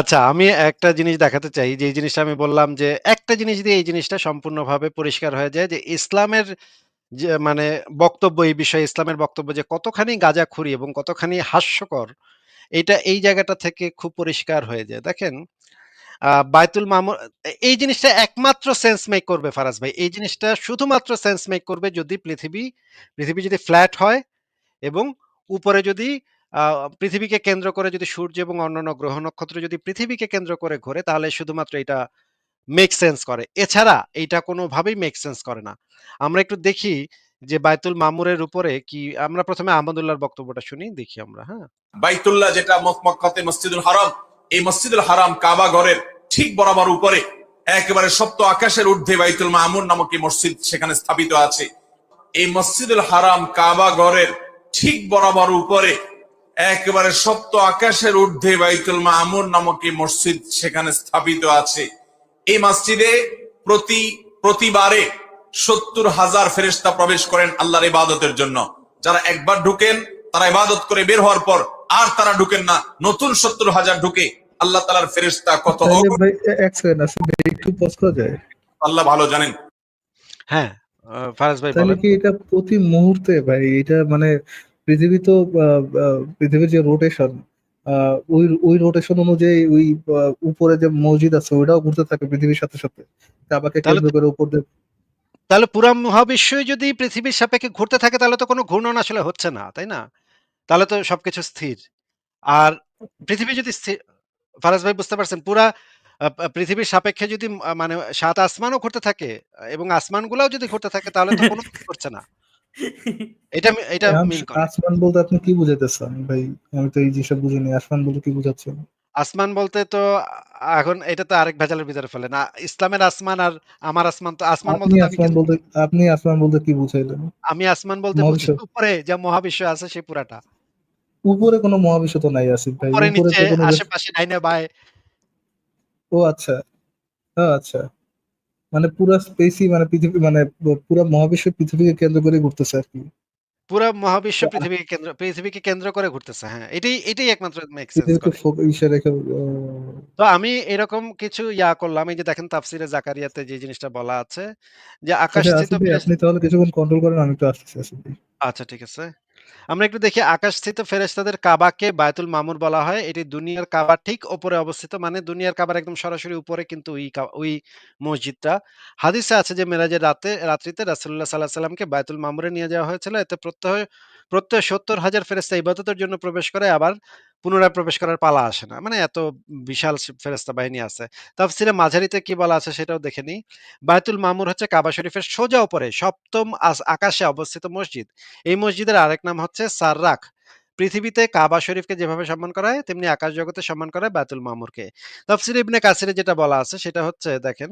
আচ্ছা, আমি একটা জিনিস দেখাতে চাই যে, এই জিনিসটা আমি বললাম যে, একটা জিনিস দিয়ে এই জিনিসটা সম্পূর্ণভাবে পরিষ্কার হয়ে যায় যে, ইসলামের যে মানে বক্তব্য এই বিষয়ে ইসলামের বক্তব্য যে কতখানি গাঁজাখুরি এবং কতখানি হাস্যকর, এটা এই জায়গাটা থেকে খুব পরিষ্কার হয়ে যায়। দেখেন, বায়তুল মামুর এই জিনিসটা একমাত্র সেন্স মেক করবে ফারাজ ভাই। এই জিনিসটা শুধুমাত্র সেন্স মেক করবে যদি পৃথিবী, পৃথিবী যদি ফ্ল্যাট হয় এবং উপরে যদি পৃথিবীকে কেন্দ্র করে যদি সূর্য এবং অন্যান্য গ্রহ নক্ষত্র যদি পৃথিবীকে কেন্দ্র করে ঘোরে তাহলে শুধুমাত্র এটা মেক সেন্স করে। এছাড়া এইটা কোনোভাবেই মেক সেন্স করে না। আমরা একটু দেখি যে বাইতুল মামুরের উপরে কি আমরা প্রথমে আহমদুল্লাহর বক্তব্যটা শুনি, দেখি আমরা, হ্যাঁ? বাইতুল্লাহ যেটা মক- মক্কাতে মসজিদুল হারাম এই মসজিদুল হারাম কাবা ঘরের ঠিক বরাবর উপরে একেবারে সপ্ত আকাশের ঊর্ধ্বে বাইতুল মামুর নামক এই মসজিদ সেখানে স্থাপিত আছে এই মসজিদুল হারাম কাবা ঘরের ঠিক বরাবর উপরে একেবারে সপ্ত আকাশের ঊর্ধ্বে বাইতুল মামুর নামক এই মসজিদ সেখানে স্থাপিত আছে। এই মসজিদে প্রতি প্রতিবারে সত্তর হাজার ফেরেস্তা প্রবেশ করেন আল্লাহর ইবাদতের জন্য। যারা একবার ঢুকেন তারা ইবাদত করে বের হওয়ার পর আর তারা ঢুকেন না। নতুন সত্তর হাজার ঢুকে আল্লাহ তালার ফেরেস্তা কত একটু যায়? আল্লাহ ভালো জানেন। হ্যাঁ, ফারাজ ভাই তাহলে কি এটা প্রতি মুহূর্তে ভাই এটা মানে পৃথিবী তো পৃথিবীর যে রোটেশন ওই ওই রোটেশন অনুযায়ী ওই উপরে যে মসজিদ আছে ওইটাও ঘুরতে থাকে পৃথিবীর সাথে সাথে কাবাকে কেন্দ্র করে উপর দিয়ে তাহলে পুরা মহাবিশ্বই যদি পৃথিবীর সাপেক্ষে ঘুরতে থাকে তাহলে তো কোনো ঘূর্ণন আসলে হচ্ছে না, তাই না? তাহলে তো সবকিছু স্থির। আর পৃথিবী যদি স্থির ফারাজ ভাই বুঝতে পারছেন? পুরা পৃথিবীর সাপেক্ষে যদি মানে সাত আসমানও ঘুরতে থাকে এবং আসমানগুলাও যদি ঘুরতে থাকে তাহলে তো কোনো ঘটছে না। এটা এটা মিন করে। আসমান বলতে আপনি কি বুঝাইতেছেন? ভাই আমি তো এই বুঝিনি আসমান বলতে কি বুঝাচ্ছেন? আসমান বলতে তো এখন এটা তো আরেক ভেজালের ভিতরে ফেলেন। আ ইসলামের আসমান আর আমার আসমান তো আসমান বলতে আপনি আসমান বলতে আপনি আসমান বলতে কি বুঝাইলেন? আমি আসমান বলতে বুঝি উপরে যে মহাবিশ্ব আছে সেই পুরাটা। উপরে কোনো মহাবিশ্ব তো নাই আসিফ ভাই। উপরে নিচে আশেপাশে ডাইনে বাঁয়ে ও আচ্ছা। আচ্ছা। মানে পুরা স্পেসই মানে পৃথিবী মানে পুরা মহাবিশ্ব পৃথিবীকে কেন্দ্র করে ঘুরতেছে আর কি পুরা মহাবিশ্ব পৃথিবীকে কেন্দ্র পৃথিবীকে কেন্দ্র করে ঘুরতেছে। হ্যাঁ, এটাই এটাই একমাত্র মেক সেন্স করে। তো আমি এরকম কিছু ইয়া করলাম। এই যে দেখেন তাফসিরে জাকারিয়াতে যে জিনিসটা বলা আছে যে আচ্ছা আকাশস্থিত ফেরেশ আপনি তাহলে কিছুক্ষণ কন্ট্রোল করেন আমি একটু ভাই আচ্ছা ঠিক আছে। আমরা একটু দেখি আকাশস্থিত ফেরেস্তাদের কাবাকে বায়তুল মামুর বলা হয়। এটি দুনিয়ার কাবার ঠিক ওপরে অবস্থিত। মানে দুনিয়ার কাবার একদম সরাসরি উপরে কিন্তু ওই ওই মসজিদটা। হাদিসে আছে যে মেরাজের রাতে রাত্রিতে রাসুল্লাহ সাল্লাহ সাল্লামকে বায়তুল মামুরে নিয়ে যাওয়া হয়েছিল। এতে প্রত্যহ প্রত্যহ ৭০,০০০ ফেরেশতা ইবাদতের জন্য প্রবেশ করে আবার পুনরায় প্রবেশ করার পালা আসে না। মানে এত বিশাল সে ফেরেশতা বাহিনী আছে। তাফসিরে মাঝারিতে কি বলা আছে সেটাও দেখে নিই। বায়তুল মামুর হচ্ছে কাবা শরীফের সোজা উপরে, সপ্তম আকাশে অবস্থিত মসজিদ। এই মসজিদের আরেক নাম হচ্ছে সাররাখ। পৃথিবীতে কাবা শরীফকে যেভাবে সম্মান করা হয়, তেমনি আকাশ জগতে সম্মান করা হয় বায়তুল মামুরকে। তাফসিরে ইবনে কাসিরে যেটা বলা আছে সেটা হচ্ছে, দেখেন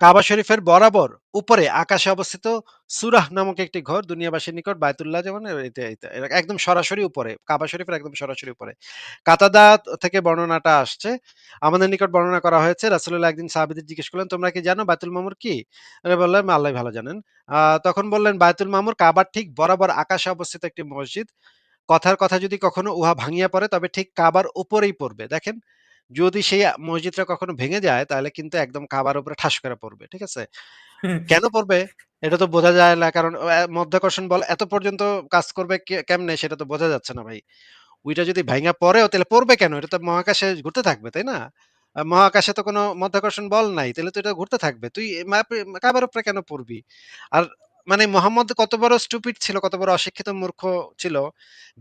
কাবা শরীফের বরাবর উপরে আকাশে অবস্থিত সুরাহ নামক একটি ঘর দুনিয়াবাসীর নিকট বায়তুল্লাহ যেমন একদম সরাসরি উপরে। কাবা শরীফের একদম সরাসরি উপরে। কাতাদা থেকে বর্ণনাটা আসছে। আমাদের নিকট বর্ণনা করা হয়েছে রাসুল্লাহ একদিন সাহাবীদের জিজ্ঞেস করলেন, "তোমরা কি জানো বায়তুল মামুর কি?" এরা বললেন, "আল্লাহই ভালো জানেন।" তখন বললেন, "বায়তুল মামুর কাবার ঠিক বরাবর আকাশে অবস্থিত একটি মসজিদ। কথার কথা যদি কখনো উহা ভাঙিয়া পড়ে তবে ঠিক কাবার উপরেই পড়বে।" দেখেন, যদি সেই মসজিদটা কখনো ভেঙে যায় তাহলে কিন্তু একদম কাবার উপরে ঠাস করে পড়বে। ঠিক আছে? কেন পড়বে? এটা তো বোঝা যায় না। কারণ মাধ্যাকর্ষণ বল এত পর্যন্ত কাজ করবে কেমনে সেটা তো বোঝা যাচ্ছে না ভাই। ওইটা যদি ভাইঙা পড়েও তাহলে পড়বে কেন? এটা তো মহাকাশে ঘুরতে থাকবে, তাই না? মহাকাশে তো কোনো মাধ্যাকর্ষণ বল নাই। তাহলে তো এটা ঘুরতে থাকবে। তুই কাবার উপরে কেন পড়বি? আর মানে মোহাম্মদ কত বড় স্টুপিড ছিল, কত বড় অশিক্ষিত মূর্খ ছিল।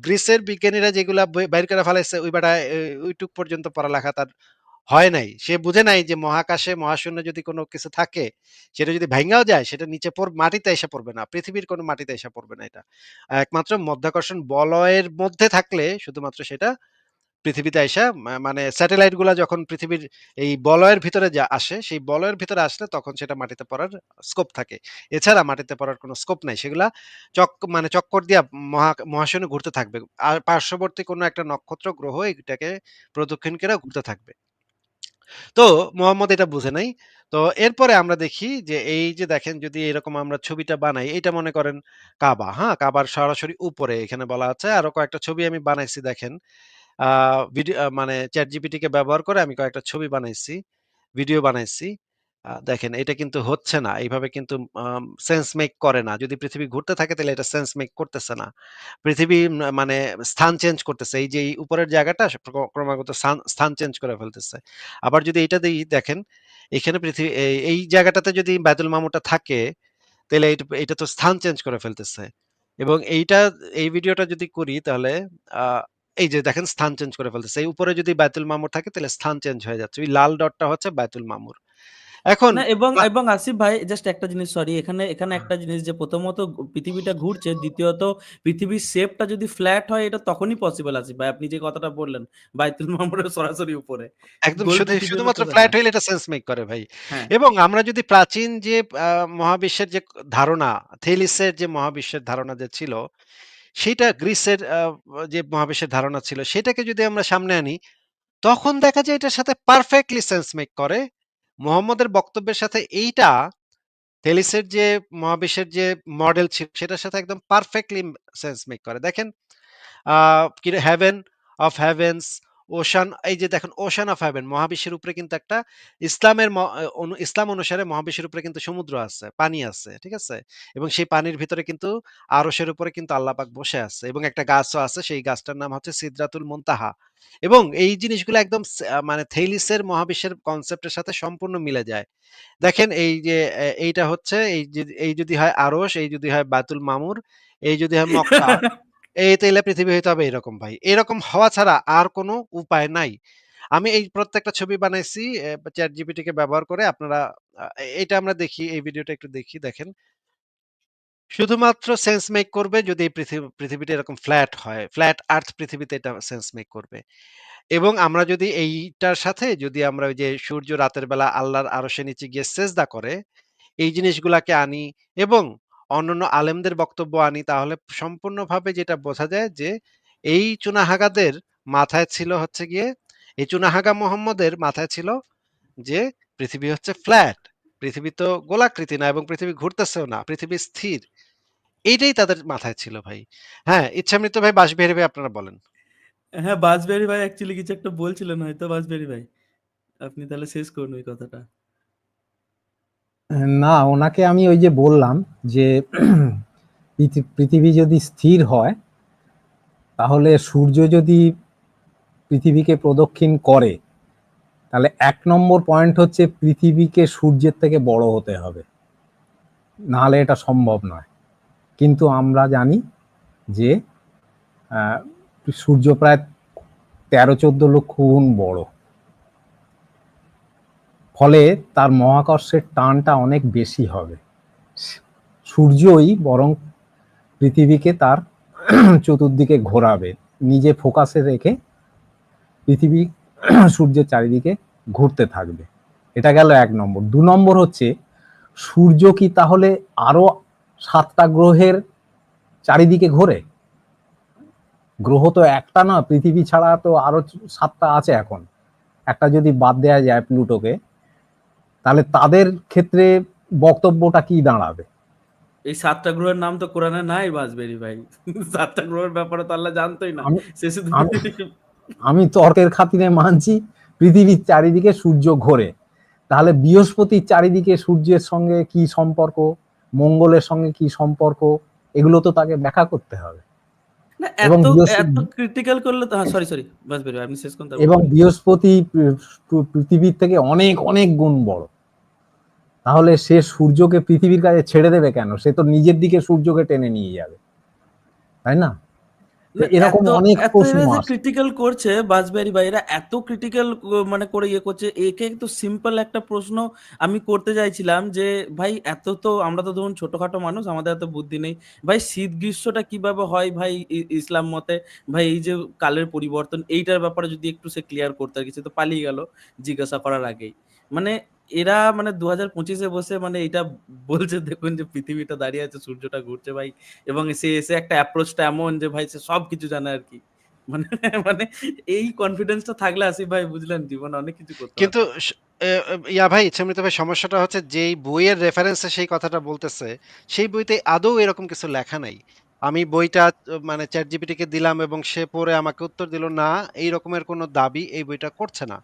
গ্রিসের বিজ্ঞানীরা যেগুলা বাইর করে ফেলাইছে ওই বেটা ওইটুক পর্যন্ত পড়ালেখা তার হয় নাই। সে বুঝে নাই যে মহাকাশে মহাশূন্য যদি কোনো কিছু থাকে, সেটা যদি ভাইঙাও যায় সেটা নিচে পড় মাটিতে এসে পড়বে না। পৃথিবীর কোনো মাটিতে এসে পড়বে না এটা। একমাত্র মধ্যাকর্ষণ বলয়ের মধ্যে থাকলে শুধুমাত্র সেটা পৃথিবীতে আইসা মানে স্যাটেলাইটগুলা যখন পৃথিবীর এই বলয়ের ভিতরে যা আসে, সেই বলয়ের ভিতরে আসলে তখন সেটা মাটিতে পড়ার স্কোপ থাকে। এছাড়া মাটিতে পড়ার কোনো স্কোপ নাই। সেগুলা চক মানে চক্কর দিয়া মহা মহাশূন্যে ঘুরতে থাকবে। আর পার্শ্ববর্তী কোনো একটা নক্ষত্র, গ্রহ এটাকে প্রদক্ষিণ করে ঘুরতে থাকবে। তো মোহাম্মদ এটা বুঝে নাই। তো এরপরে আমরা দেখি যে এই যে দেখেন যদি এরকম আমরা ছবিটা বানাই, এটা মনে করেন কাবা, হ্যাঁ? কাবার সরাসরি উপরে এখানে বলা আছে। আরও কয়েকটা ছবি আমি বানাইছি দেখেন। ভিডিও মানে ChatGPT কে ব্যবহার করে আমি কয়েকটা ছবি বানাইছি, ভিডিও বানাইছি। দেখেন এটা কিন্তু হচ্ছে না। এইভাবে কিন্তু সেন্স মেক করে না। যদি পৃথিবী ঘুরতে থাকে তাহলে এটা সেন্স মেক করতেছে না। পৃথিবী মানে স্থান চেঞ্জ করতেছে। এই যে উপরের জায়গাটা ক্রমাগত স্থান চেঞ্জ করে ফেলতেছে। আবার যদি এইটা দেই দেখেন, এখানে পৃথিবী এই জায়গাটাতে যদি বায়তুল মামুটা থাকে, তাহলে এইটা তো স্থান চেঞ্জ করে ফেলতেছে। এবং এইটা এই ভিডিওটা যদি করি তাহলে এই যে দেখেন স্থান চেঞ্জ করে ফেলতেছে। এই উপরে যদি বায়তুল মামুর থাকে তাহলে স্থান চেঞ্জ হয়ে যাচ্ছে। ওই লাল ডটটা হচ্ছে বায়তুল মামুর। এখন এবং এবং আসিফ ভাই জাস্ট একটা জিনিস সরি এখানে এখানে একটা জিনিস যে প্রথমত পৃথিবীটা ঘুরছে, দ্বিতীয়ত পৃথিবীর শেপটা যদি ফ্ল্যাট হয় এটা তখনই পসিবল আসিফ ভাই। আপনি যে কথাটা বললেন বায়তুল মামুরের সরাসরি উপরে। একদম শুধুমাত্র ফ্ল্যাট হ্যাঁ, হইলে এটা সেন্স মেক করে ভাই। হ্যাঁ। এবং আমরা যদি প্রাচীন যে মহাবিশ্বের যে ধারণা, থেলিসের যে মহাবিশ্বের ধারণা যে ছিল, সেইটা গ্রিসের যে মহাবিশ্বের ধারণা ছিল, সেটাকে যদি আমরা সামনে আনি, তখন দেখা যায় এটার সাথে পারফেক্টলি সেন্স মেক করে। মোহাম্মদের বক্তব্যের সাথে এইটা থেলিসের যে মহাবিশ্বের যে মডেল ছিল, সেটার সাথে একদম পারফেক্টলি সেন্স মেক করে। দেখেন আ কি হেভেনস, ওশান এই যে দেখেন ওশান অফ হেভেন মহাবিশ্বের উপরে কিন্তু একটা ইসলামের ইসলাম অনুসারে মহাবিশ্বের উপরে কিন্তু সমুদ্র আছে, পানি আছে। ঠিক আছে? এবং সেই পানির ভিতরে কিন্তু আরশের উপরে কিন্তু আল্লাহ পাক বসে আছে এবং একটা গাছও আছে। সেই গাছটার নাম হচ্ছে সিদরাতুল মুনতাহা। এবং এই জিনিসগুলো একদম মানে থেইলিসের মহাবিশ্বের কনসেপ্টের সাথে সম্পূর্ণ মিলে যায়। দেখেন এই যে এইটা হচ্ছে এই এই যদি হয় আরশ, এই যদি হয় বাতুল মামুর, এই যদি হয় মক্কা এই তাইলে পৃথিবী হইতে হবে এরকম ভাই। এরকম হওয়া ছাড়া আর কোনো উপায় নাই। আমি এই প্রত্যেকটা ছবি বানাইছি চ্যাট ChatGPT কে ব্যবহার করে আপনারা এটা আমরা দেখি, এই ভিডিওটা একটু দেখি দেখেন। শুধুমাত্র সেন্স মেক করবে যদি এই পৃথিবী পৃথিবীটা এরকম ফ্ল্যাট হয়। ফ্ল্যাট আর্থ পৃথিবীতে এটা সেন্স মেক করবে। এবং আমরা যদি এইটার সাথে যদি আমরা ওই যে সূর্য রাতের বেলা আল্লাহর আরশের নিচে গিয়ে সেজদা করে, এই জিনিসগুলাকে আনি এবং অন্যান্য আলেমদের বক্তব্য আনি তাহলে সম্পূর্ণভাবে যেটা বোঝা যায় যে এই চুনাহাগাদের মাথায় ছিল হচ্ছে গিয়ে এই চুনাহাগা মোহাম্মদের মাথায় ছিল যে পৃথিবী হচ্ছে ফ্ল্যাট। পৃথিবী তো গোলাকৃতি না এবং পৃথিবী ঘুরতেছেও না। পৃথিবী স্থির। এইটাই তাদের মাথায় ছিল ভাই। হ্যাঁ, ইচ্ছামৃত ভাই বাঁশবিহারী ভাই আপনারা বলেন। হ্যাঁ, বাজবেরি ভাই অ্যাকচুয়ালি কিছু একটা বলছিলেন হয়তো বাজবেরি ভাই। আপনি তাহলে শেষ করুন ওই কথাটা। না, ওনাকে আমি ওই যে বললাম যে পৃথি পৃথিবী যদি স্থির হয়, তাহলে সূর্য যদি পৃথিবীকে প্রদক্ষিণ করে, তাহলে এক নম্বর পয়েন্ট হচ্ছে পৃথিবীকে সূর্যের থেকে বড় হতে হবে। নাহলে এটা সম্ভব নয়। কিন্তু আমরা জানি যে সূর্য প্রায় ১৩-১৪ লক্ষ গুণ বড়। ফলে তার মহাকর্ষের টানটা অনেক বেশি হবে। সূর্যই বরং পৃথিবীকে তার চতুর্দিকে ঘোরাবে। নিজে ফোকাসে রেখে পৃথিবী সূর্যের চারিদিকে ঘুরতে থাকবে। এটা গেল এক নম্বর। দু নম্বর হচ্ছে সূর্য কি তাহলে আরও সাতটা গ্রহের চারিদিকে ঘোরে? গ্রহ তো একটা না, পৃথিবী ছাড়া তো আরও সাতটা আছে এখন। একটা যদি বাদ দেওয়া যায় প্লুটোকে, তাহলে তাদের ক্ষেত্রে বক্তব্যটা কি দাঁড়াবে? এই সাতটা গ্রহের নাম তো কোরআনে নাই বাজবেরি ভাই। সাতটা গ্রহের ব্যাপারে তো আল্লাহ জানতই না। আমি তর্কের খাতিরে মানছি পৃথিবীর চারিদিকে সূর্য ঘোরে। তাহলে বৃহস্পতির চারিদিকে সূর্যের সঙ্গে কি সম্পর্ক? মঙ্গলের সঙ্গে কি সম্পর্ক? এগুলো তো তাকে ব্যাখ্যা করতে হবে। এবং ক্রিটিক্যাল করলে তো সরি, সরি বাজবেরি আপনি শেষ করুন এবং বৃহস্পতি পৃথিবীর থেকে অনেক অনেক গুণ বড়। তাহলে সে সূর্যকে পৃথিবীর কাছে ছেড়ে দেবে কেন? সে তো নিজের দিকে সূর্যকে টেনে নিয়ে যাবে। তাই না? এরকম অনেক প্রশ্ন। ক্রিটিক্যাল করছে বাজবেরি ভাই এরা এত ক্রিটিক্যাল মানে করে ইয়ে করছে একে তো সিম্পল একটা প্রশ্ন আমি করতে চাইছিলাম যে ভাই এত তো আমরা তো ধরুন ছোটখাটো মানুষ আমাদের এত বুদ্ধি নেই ভাই শীত গ্রীষ্মটা কীভাবে হয় ভাই ইসলাম মতে ভাই এই যে কালের পরিবর্তন এইটার ব্যাপারে যদি একটু সে ক্লিয়ার করতে আর কিছু তো পালিয়ে গেল জিজ্ঞাসা করার আগেই মানে এরা মানে দু হাজার পঁচিশে বসে মানে এটা বলছে দেখুন যে পৃথিবীটা দাঁড়িয়ে আছে সূর্যটা ঘুরছে ভাই এবং সে এসে একটা অ্যাপ্রোচটা এমন যে ভাই সে সব কিছু জানে আর কি মানে মানে এই কনফিডেন্সটা থাকলে ভাই বুঝলেন জীবনে অনেক কিছু করতে কিন্তু ইয়া ভাই ইচ্ছামৃত ভাই সমস্যাটা হচ্ছে যেই বইয়ের রেফারেন্সে সেই কথাটা বলতেছে, সেই বইতে আদৌ এরকম কিছু লেখা নাই। আমি বইটা মানে ChatGPT কে দিলাম এবং সে পড়ে আমাকে উত্তর দিল, "না, এই রকমের কোনো দাবি এই বইটা করছে না।"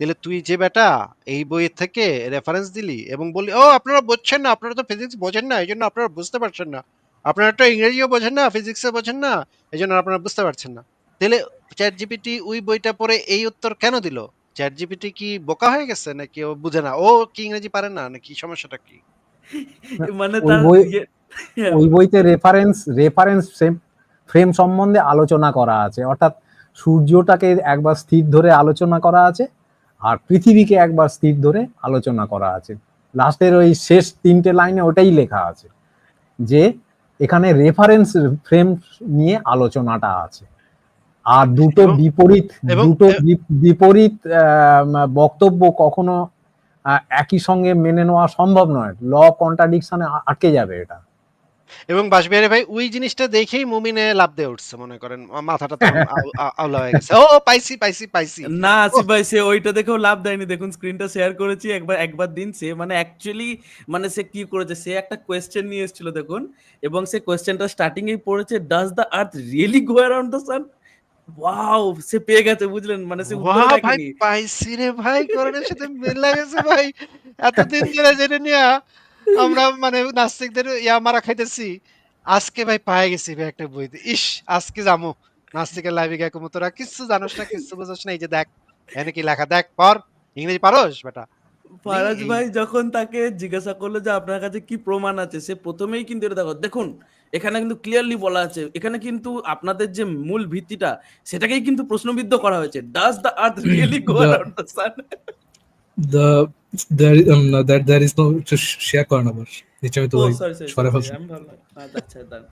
তাহলে তুই যে বেটা এই বইয়ের থেকে রেফারেন্স দিলি এবং বললি, "ও আপনারা বুঝছেন না, আপনারা তো ফিজিক্স বোঝেন না, এজন্য আপনারা বুঝতে পারছেন না। আপনারা তো ইংরেজিও বোঝেন না, ফিজিক্সও বোঝেন না, এজন্য আপনারা বুঝতে পারছেন না।" তাহলে চ্যাট জিপিটি ওই বইটা পড়ে এই উত্তর কেন দিল? চ্যাট জিপিটি কি বোকা হয়ে গেছে নাকি ও বুঝে না? ও কি ইংরেজি পারে না নাকি সমস্যাটা কি? মানে ওই তার ইয়ে হ্যাঁ, ওই বইতে রেফারেন্স রেফারেন্স ফ্রেম ফ্রেম সম্বন্ধে আলোচনা করা আছে অর্থাৎ সূর্যটাকে একবার স্থির ধরে আলোচনা করা আছে আর পৃথিবীকে একবার স্থির ধরে আলোচনা করা আছে। লাস্টের ওই শেষ তিনটে লাইনে ওটাই লেখা আছে যে এখানে রেফারেন্স ফ্রেম নিয়ে আলোচনাটা আছে। আর দুটো বিপরীত দুটো বিপরীত বক্তব্য কখনো একই সঙ্গে মেনে নেওয়া সম্ভব নয়। ল কন্ট্রাডিকশনে আটকে যাবে এটা। এবং বাঁশবিহারী ভাই ওই জিনিসটা দেখেই মুমিনে লাফ দিয়ে উঠছে মনে করেন। মাথাটা তো আউলা হয়ে গেছে। ও পাইছি পাইছি পাইছি। না আসিফ ভাই সে ওইটা দেখেও লাভ দেয়নি। দেখুন স্ক্রিনটা শেয়ার করেছি একবার একবার দিন সে মানে অ্যাকচুয়ালি মানে সে কি করেছে সে একটা কোয়েশ্চেন নিয়ে এসেছিল দেখুন এবং সে কোয়েশ্চেনটা স্টার্টিং এই পড়েছে does the earth really go around the sun wow সে পেয়ে গেছে বুঝলেন? মানে সে উত্তর বাহ ভাই পাইছি রে ভাই করোনার সাথে মিল লাগেছে ভাই। এতদিন ধরে জেনে নিয়া। আমরা মানে নাস্তিকদের ইয়া মারা খাইতেছি। আজকে ভাই পায়ে গেছি ভাই একটা বইতে। ইস আজকে যামু। নাস্তিকের লাইভে গিয়ে কমু। তোরা কিচ্ছু জানোস না কিচ্ছু বুঝোস না। এই যে দেখ এখানে কি লেখা? দেখ পর ইংরেজি পারোস বেটা? ফারাজ ভাই যখন তাকে জিজ্ঞাসা করল যে আপনার কাছে কি প্রমাণ আছে সে প্রথমেই কিন্তু এটা দেখো দেখুন এখানে কিন্তু ক্লিয়ারলি বলা আছে। এখানে কিন্তু আপনাদের যে মূল ভিত্তিটা সেটাকেই কিন্তু প্রশ্নবিদ্ধ করা হয়েছে। Does the earth really go around the sun the there um, that there is no একটু শেয়ার করেন আবার নিচে আমি তো সরি সরি সরে ফেলছি আমি আচ্ছা, আচ্ছা দাঁড়ান।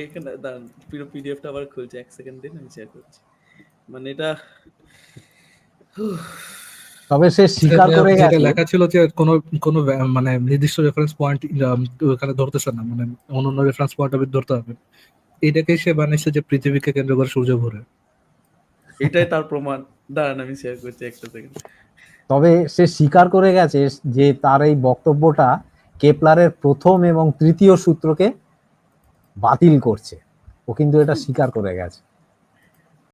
এইখানে দাঁড়ান পুরো পিডিএফটা আবার খুলছে এক সেকেন্ড দিন আমি শেয়ার করছি। মানে এটা তবে সে স্বীকার করে গেছে। লেখা ছিল যে কোনো কোনো মানে নির্দিষ্ট রেফারেন্স পয়েন্ট ওখানে ধরতেছে না। মানে অন্য রেফারেন্স পয়েন্ট ধরতে হবে। এটাকে সে বানিয়েছে যে পৃথিবীকে কেন্দ্র করে সূর্য ঘুরে এটাই তার প্রমাণ। দাঁড়ান আমি শেয়ার করছি একটা সেকেন্ড তবে সে স্বীকার করে গেছে যে তার এই বক্তব্যটা কেপলারের প্রথম এবং তৃতীয় সূত্রকে বাতিল করছে। ও কিন্তু এটা স্বীকার করে গেছে।